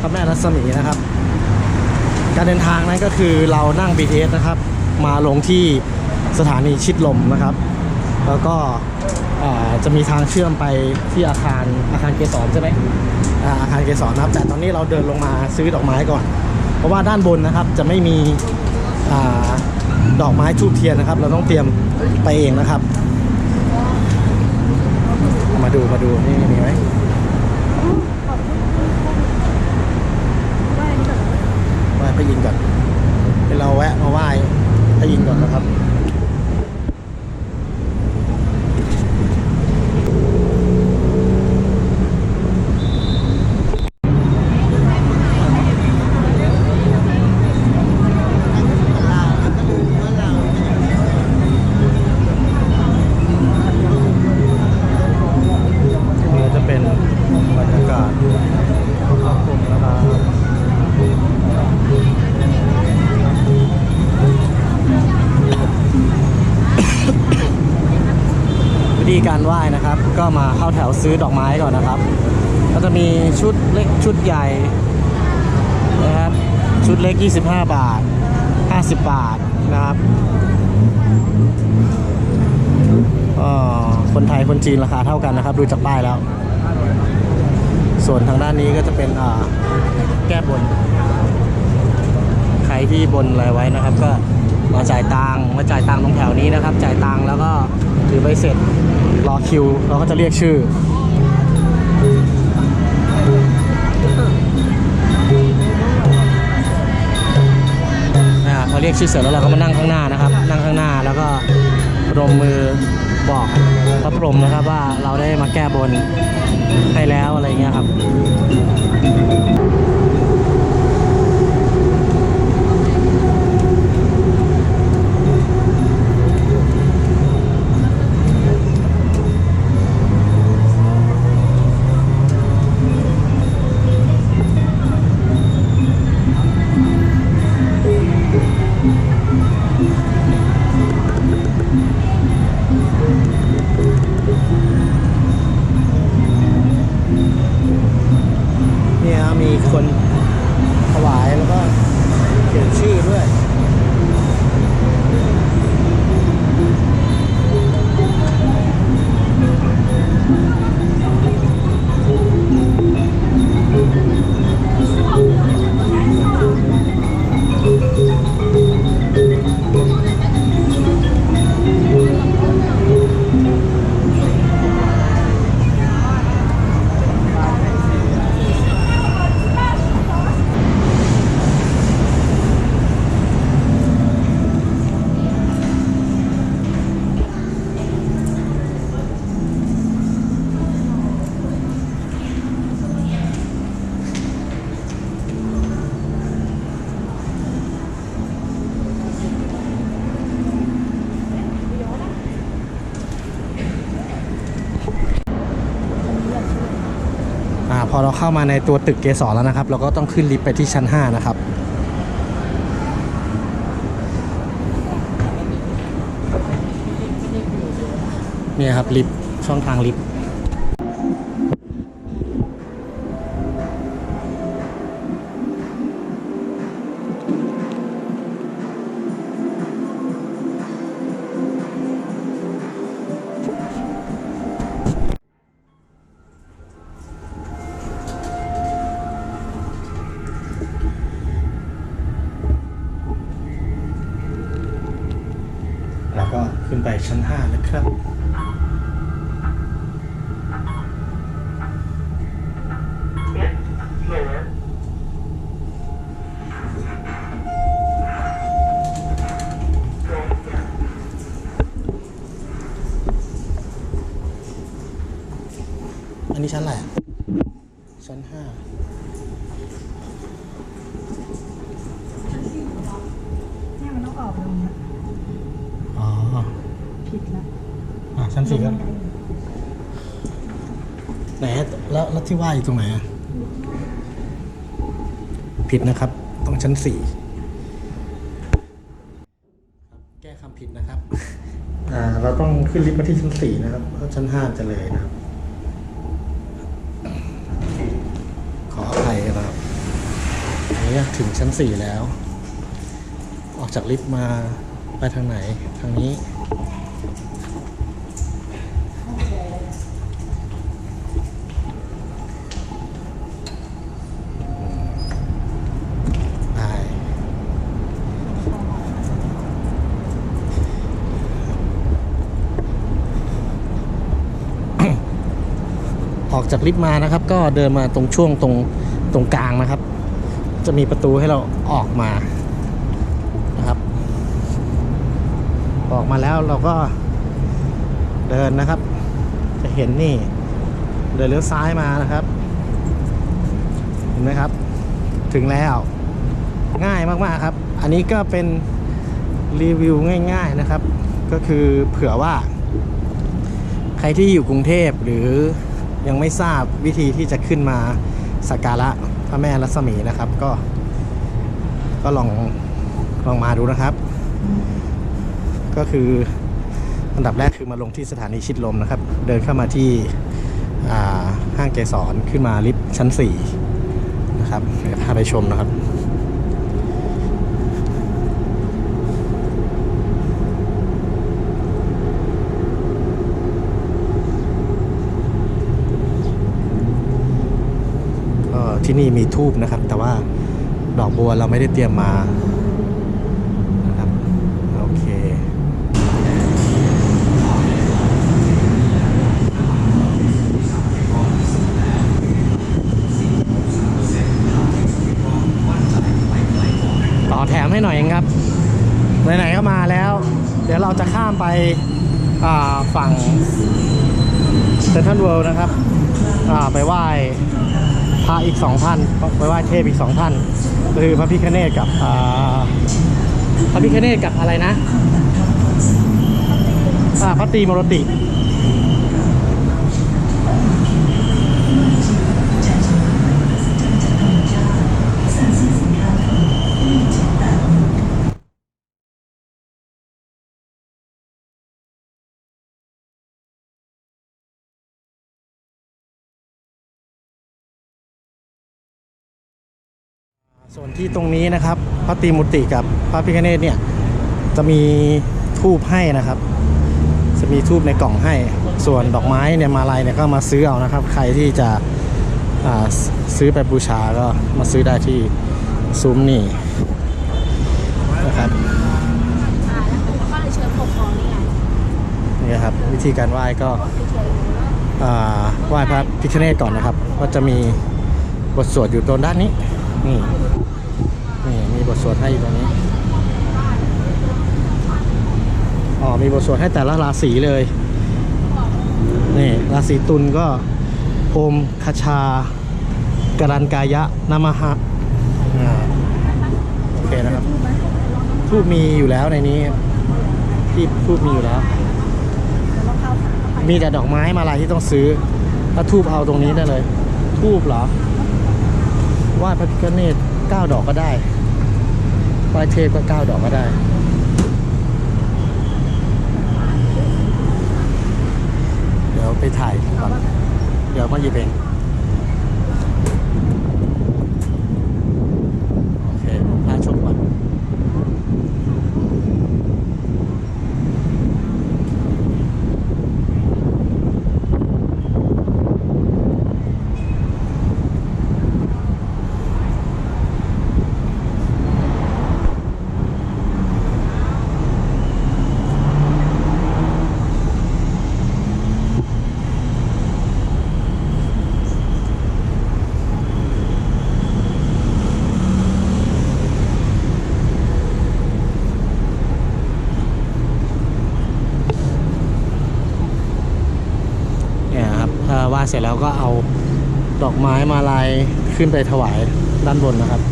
พระแม่รัศมีนะครับ การเดินทางนั้นก็คือเรานั่ง BTS นะครับ มาลงที่สถานีชิดลมนะครับ แล้วก็จะมีทางเชื่อมไปที่อาคารอาคารเกสรใช่ไหมอาคารเกสรนะครับแต่ตอนนี้เราเดินลงมาซื้อดอกไม้ก่อน เพราะว่าด้านบนนะครับจะไม่มีอดอกไม้ทูบเทียนนะครับ เราต้องเตรียมไปเองนะครับ มาดูมาดูนี่มีไหมไหว้พระ ยินก่อนเดี๋ยวเราแวะมาไหว้พระยินก่อนนะครับ นี่ก็จะเป็นบรรยากาศรอบกลุ่มนะครับวิธี การไหว้นะครับ ก็มาเข้าแถวซื้อดอกไม้ก่อนนะครับ ก็จะมีชุดเล็กชุดใหญ่นะครับชุดเล็ก 25 บาท 50 บาทนะครับคนไทยคนจีนราคาเท่ากันนะครับ ดูจากป้ายแล้ว ส่วนทางด้านนี้ก็จะเป็นแก้บน ใครที่บนอะไรไว้นะครับ ก็มาจ่ายตังมาจ่ายตังตรงแถวนี้นะครับ จ่ายตังแล้วก็ถือใบเสร็จ อคิวเราก็จะเรียกชื่ออ่าพอเรียกชื่อเสร็จแล้วเราก็มานั่งข้างหน้านะครับ นั่งข้างหน้าแล้วก็รมมือบอกพระพรหมนะครับว่าเราได้มาแก้บนให้แล้วอะไรเงี้ยครับ มีคนถวายแล้วก็เขียนชื่อด้วย พอเราเข้ามาในตัวตึกเกสรแล้วนะครับ เราก็ต้องขึ้นลิฟต์ไปที่ชั้น 5 นะครับ นี่ครับลิฟต์ช่องทางลิฟต์ ขึ้นไปชั้น 5 นะครับ อันนี้ชั้นอะไรชั้น 5 สิครับไหนแล้วแล้วที่ว่าอยู่ตรงไหนอะผิดนะครับ ต้องชั้นสี่แก้คำผิดนะครับ อ่า เราต้องขึ้นลิฟต์มาที่ชั้นสี่นะครับแล้วชั้นห้าจะเลยนะครับ ขออภัยครับอันนี้ถึงชั้นสี่แล้ว ออกจากลิฟต์มาไปทางไหน ทางนี้ ออกจากลิฟต์มานะครับ ก็เดินมาตรงช่วงตรงตรงกลางนะครับ จะมีประตูให้เราออกมานะครับ ออกมาแล้วเราก็เดินนะครับ จะเห็นนี่ เดินเลี้ยวซ้ายมานะครับ เห็นไหมครับ ถึงแล้วง่ายมากๆครับ อันนี้ก็เป็นรีวิวง่าย ๆนะครับ ก็คือเผื่อว่า ใครที่อยู่กรุงเทพหรือ ยังไม่ทราบวิธีที่จะขึ้นมาสักการะพระแม่รัศมีนะครับ ก็ ก็ลองลองมาดูนะครับ ก็คืออันดับแรกคือมาลงที่สถานีชิดลมนะครับ เดินเข้ามาที่ห้างเกสรขึ้นมาลิฟต์ชั้น 4 นะครับเดี๋ยวพาไปชมนะครับ ก็ ที่นี่มีทูบนะครับ แต่ว่าดอกบัวเราไม่ได้เตรียมมานะครับโอเค ต่อแถมให้หน่อยเองครับ ไหนๆก็มาแล้ว เดี๋ยวเราจะข้ามไปฝั่งเซนทรัลเวิลด์นะครับไปไหว้ พระอีกสองท่านไปไหว้เทพอีกสองท่านคือพระพิคเนตกับอ่าพระพิคเนตกับอะไรนะพระตีมรติ ส่วนที่ตรงนี้นะครับพระตรีมุติกับพระพิคเนตเนี่ยจะมีทูบให้นะครับ จะมีทูบในกล่องให้ ส่วนดอกไม้เนี่ยมาลายเนี่ยก็มาซื้อเอานะครับ ใครที่จะซื้อไปบูชาก็มาซื้อได้ที่ซุ้มนี่นะครับนี่ครับวิธีการไหว้ก็ไหว้พระพิคเนตก่อนนะครับ ก็จะมีบทสวดอยู่ตรงด้านนี้ นี่นี่มีบทสวดให้อยู่ตรงนี้อ๋อมีบทสวดให้แต่ละราศีเลยนี่ราศีตุลก็โอมคชากรันกายะนามหะโอเคนะครับทูบมีอยู่แล้วในนี้ที่ทูบมีอยู่แล้ว มีแต่ดอกไม้มาลายที่ต้องซื้อถ้าทูบเอาตรงนี้ได้เลย ทูบเหรอ ไหว้พระพิฆเนศเก้าดอกก็ได้ไหว้เทพก็เก้าดอกก็ได้ เดี๋ยวไปถ่ายก่อนเดี๋ยวมาหยิบเอง โอเคพาชมก่อน เนี่ยครับถ้าวาด เสร็จแล้วก็เอาดอกไม้มาลายขึ้นไปถวายด้านบนนะครับ